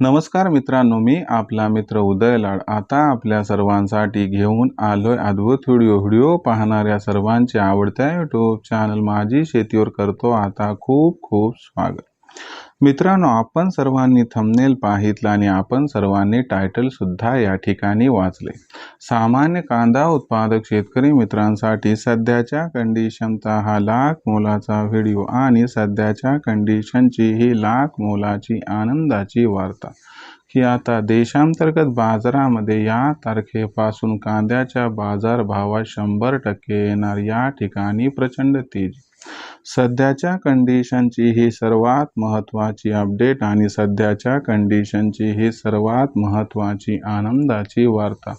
नमस्कार मित्रांनो मी आपला मित्र उदय लाड. आता आपल्या सर्वांसाठी घेऊन आलोय अद्भुत व्हिडिओ. व्हिडिओ पाहणाऱ्या सर्वांचे आवडत्या यूट्यूब चॅनल माझी शेतीवर करतो आता खूप खूप स्वागत. मित्रांनो आपण सर्वांनी थंबनेल पाहितलं आणि आपण सर्वांनी टायटल सुद्धा या ठिकाणी वाचले. सामान्य कांदा उत्पादक शेतकरी मित्रांसाठी सध्याच्या कंडिशनचा हा लाख मोलाचा व्हिडिओ आणि सध्याच्या कंडिशनची ही लाख मोलाची आनंदाची वार्ता. की आता देशांतर्गत बाजारामध्ये या तारखेपासून कांद्याच्या बाजारभावात शंभर टक्के येणार या ठिकाणी प्रचंड तेजी. सध्याच्या कंडिशनची ही सर्वात महत्त्वाची अपडेट आणि सध्याच्या कंडिशनची ही सर्वात महत्त्वाची आनंदाची वार्ता.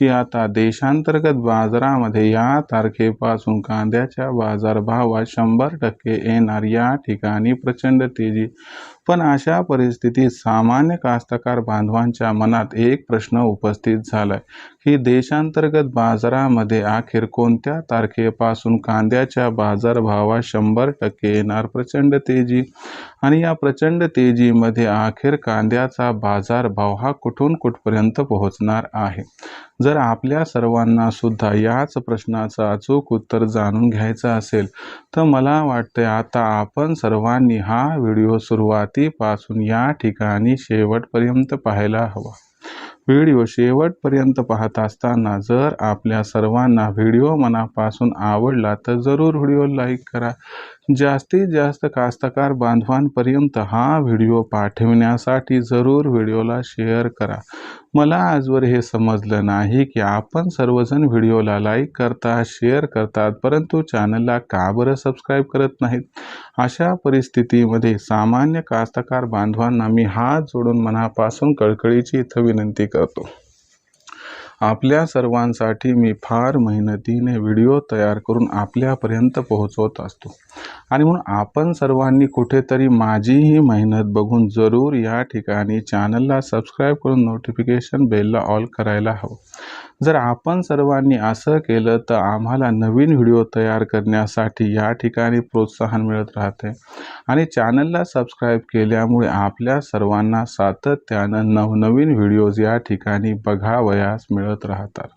की आता देशांतर्गत बाजारामध्ये या तारखेपासून कांद्याच्या बाजारभावात शंभर टक्के येणार या ठिकाणी प्रचंड तेजी. पण अशा परिस्थितीत सामान्य कास्तकार बांधवांच्या मनात एक प्रश्न उपस्थित झालाय. की देशांतर्गत बाजारामध्ये अखेर कोणत्या तारखेपासून कांद्याच्या बाजारभावात शंभर टक्के येणार प्रचंड तेजी? आणि या प्रचंड तेजीमध्ये अखेर कांद्याचा बाजारभाव हा कुठून कुठपर्यंत पोहोचणार आहे? जर आपल्या सर्वांना सुद्धा याच प्रश्नाचं अचूक उत्तर जाणून घ्यायचं असेल तर मला वाटते आता आपण सर्वांनी हा व्हिडिओ सुरुवातीपासून या ठिकाणी शेवटपर्यंत पाहायला हवा. व्हिडिओ शेवटपर्यंत पाहत असताना जर आपल्या सर्वांना व्हिडिओ मनापासून आवडला तर जरूर व्हिडिओ लाईक करा. जास्तीत जास्त कास्तकार बांधवांपर्यंत हा व्हिडिओ पाठविण्यासाठी जरूर व्हिडिओला शेअर करा. मला आजवर हे समजलं नाही की आपण सर्वजण व्हिडिओला लाईक करतात शेअर करतात परंतु चॅनलला का बरं सबस्क्राईब करत नाहीत? अशा परिस्थितीमध्ये सामान्य कास्तकार बांधवांना मी हात जोडून मनापासून कळकळीची इथं विनंती करतो. आपल्या सर्वांसाठी मी फार मेहनतीने व्हिडिओ तयार करून आपल्यापर्यंत पोहोचवत असतो. आणि म्हणून आपण सर्वांनी कुठेतरी माझीही मेहनत बघून जरूर या ठिकाणी चॅनलला सबस्क्राईब करून नोटिफिकेशन बेलला ऑल करायला हवं. जर आपण सर्वांनी असं केलं तर आम्हाला नवीन व्हिडिओ तयार करण्यासाठी या ठिकाणी प्रोत्साहन मिळत राहते. आणि चॅनलला सबस्क्राईब केल्यामुळे आपल्या सर्वांना सातत्यानं नवनवीन व्हिडिओज या ठिकाणी बघावयास मिळत राहतात.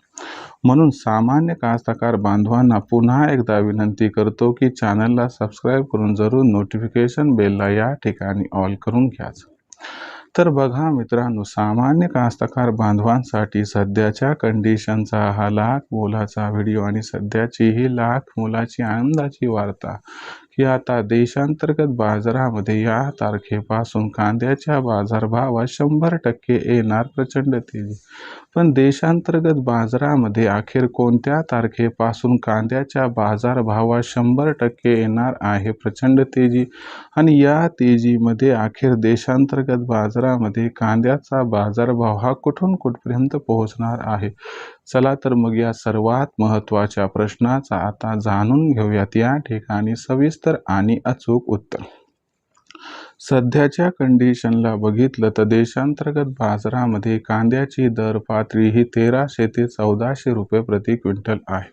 म्हणून सामान्य कास्तकार बांधवांना पुन्हा एकदा विनंती करतो की चॅनलला सबस्क्राईब करून जरूर नोटिफिकेशन बेलला या ठिकाणी ऑल करून घ्याच. तर बघा मित्रांनो सामान्य कास्तकार बांधवांसाठी सध्याच्या कंडिशनचा हा लाख मोलाचा व्हिडिओ आणि सध्याची ही लाख मोलाची आनंदाची वार्ता. की आता देशांतर्गत बाजारामध्ये या तारखेपासून कांद्याच्या बाजारभावात शंभर टक्के येणार प्रचंड तेजी. पण देशांतर्गत बाजारामध्ये अखेर कोणत्या तारखेपासून कांद्याच्या बाजारभावात शंभर टक्के येणार आहे प्रचंड तेजी? आणि या तेजीमध्ये अखेर देशांतर्गत बाजारामध्ये कांद्याचा बाजारभाव हा कुठून कुठपर्यंत पोहोचणार आहे? चला तर मग या सर्वात महत्त्वाच्या प्रश्नाचा आता जाणून घेऊयात. या ठिकाणी सविस्तर आणि अचूक उत्तर. सध्याच्या कंडिशनला बघितलं तर देशांतर्गत बाजारामध्ये कांद्याची दर पातळी ही तेराशे ते चौदाशे रुपये प्रति क्विंटल आहे.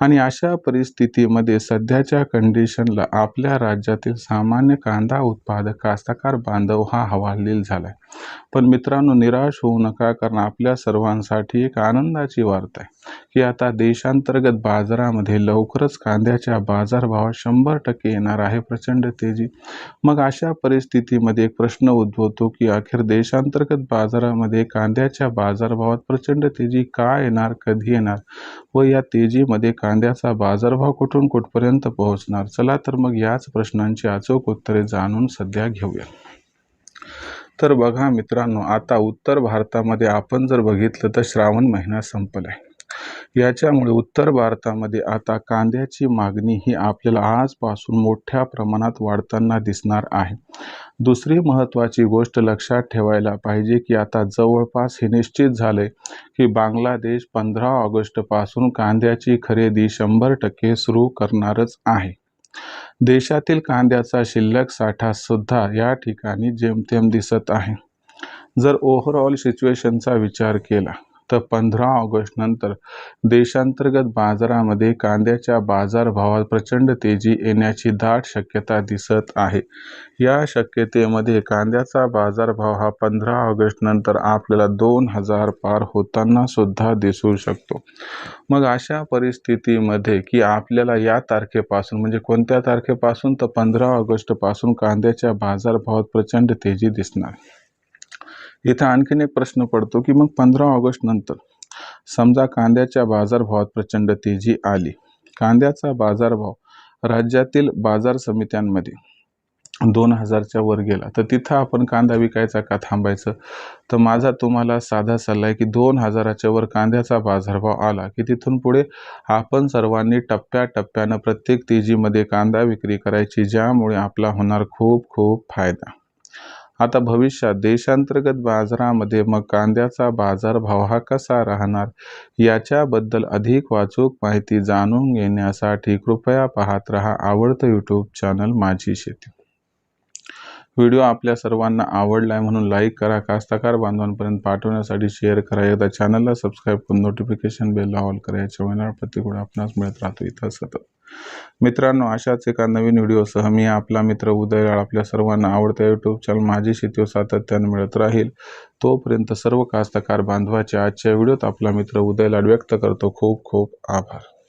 आणि अशा परिस्थितीमध्ये सध्याच्या कंडिशनला आपल्या राज्यातील सामान्य कांदा उत्पादक कास्तकार बांधव हा हवालदिल आहे पण मित्रांनो निराश होऊ नका कारण आपल्या सर्वांसाठी एक आनंदाची वार्ता आहे की आता देशांतर्गत बाजारामध्ये लवकरच कांद्याच्या बाजारभावात शंभर टक्के येणार आहे प्रचंड तेजी. मग अशा परिस्थितीमध्ये एक प्रश्न उद्भवतो की अखेर देशांतर्गत बाजारामध्ये कांद्याच्या बाजारभावात प्रचंड तेजी का येणार कधी येणार व या तेजीमध्ये कांद्याचा बाजारभाव कुठून कुठपर्यंत पोहोचणार? चला तर मग याच प्रश्नांची अचूक उत्तरे जाणून सध्या घेऊया. तर बघा मित्रांनो आता उत्तर भारतामध्ये आपण जर बघितलं तर श्रावण महिना संपलाय. याच्यामुळे उत्तर भारतामध्ये आता कांद्याची मागणी ही आपल्याला आजपासून मोठ्या प्रमाणात वाढताना दिसणार आहे. दुसरी महत्त्वाची गोष्ट लक्षात ठेवायला पाहिजे की आता जवळपास हे निश्चित झाले की बांगलादेश पंधरा ऑगस्टपासून कांद्याची खरेदी शंभर टक्के सुरू करणारच आहे. देशातील कांद्याचा शिल्लक साठा सुद्धा या ठिकाणी जेमतेम दिसत आहे. जर ओव्हरऑल सिच्युएशनचा विचार केला तर पंधरा ऑगस्टनंतर देशांतर्गत बाजारामध्ये कांद्याच्या बाजारभावात प्रचंड तेजी येण्याची दाट शक्यता दिसत आहे. या शक्यतेमध्ये कांद्याचा बाजारभाव हा पंधरा ऑगस्टनंतर आपल्याला दोन हजार पार होताना सुद्धा दिसू शकतो. मग अशा परिस्थितीमध्ये की आपल्याला या तारखेपासून म्हणजे कोणत्या तारखेपासून तर पंधरा ऑगस्टपासून कांद्याच्या बाजारभावात प्रचंड तेजी दिसणार? इथं आणखीन एक प्रश्न पडतो की मग पंधरा ऑगस्ट नंतर समजा कांद्याच्या बाजारभावात प्रचंड तेजी आली. कांद्याचा बाजारभाव राज्यातील बाजार समित्यांमध्ये दोन हजारच्या वर गेला. तर तिथं आपण कांदा विकायचा का थांबायचं? तर माझा तुम्हाला साधा सल्ला आहे की दोन हजाराच्या वर कांद्याचा बाजारभाव आला की तिथून पुढे आपण सर्वांनी टप्प्याटप्प्यानं प्रत्येक तेजीमध्ये कांदा विक्री करायची ज्यामुळे आपला होणार खूप खूप फायदा. आता भविष्यात देशांतर्गत बाजारामध्ये मग कांद्याचा बाजारभाव हा कसा राहणार? याच्याबद्दल अधिक वाचूक माहिती जाणून घेण्यासाठी कृपया पाहत रहा आवडतं यूट्यूब चॅनल माझी शेती. व्हिडिओ आपल्या सर्वांना आवडला आहे म्हणून लाईक करा कास्तकार बांधवांपर्यंत पाठवण्यासाठी शेअर करा. एकदा चॅनलला सबस्क्राईब करून नोटिफिकेशन बेल ऑल करा. याच्या वेळेला प्रतिकूळ आपणास मिळत राहतो इथं सतत. मित्रांनो अशाच एका नवीन व्हिडिओसह मी आपला मित्र उदयराळ आपल्या सर्वांना आवडत्या यूट्यूब चॅनल माझी शेती सातत्याने मिळत राहील. तोपर्यंत सर्व कास्तकार बांधवाच्या आजच्या व्हिडिओत आपला मित्र उदयलाड व्यक्त करतो. खूप खूप आभार.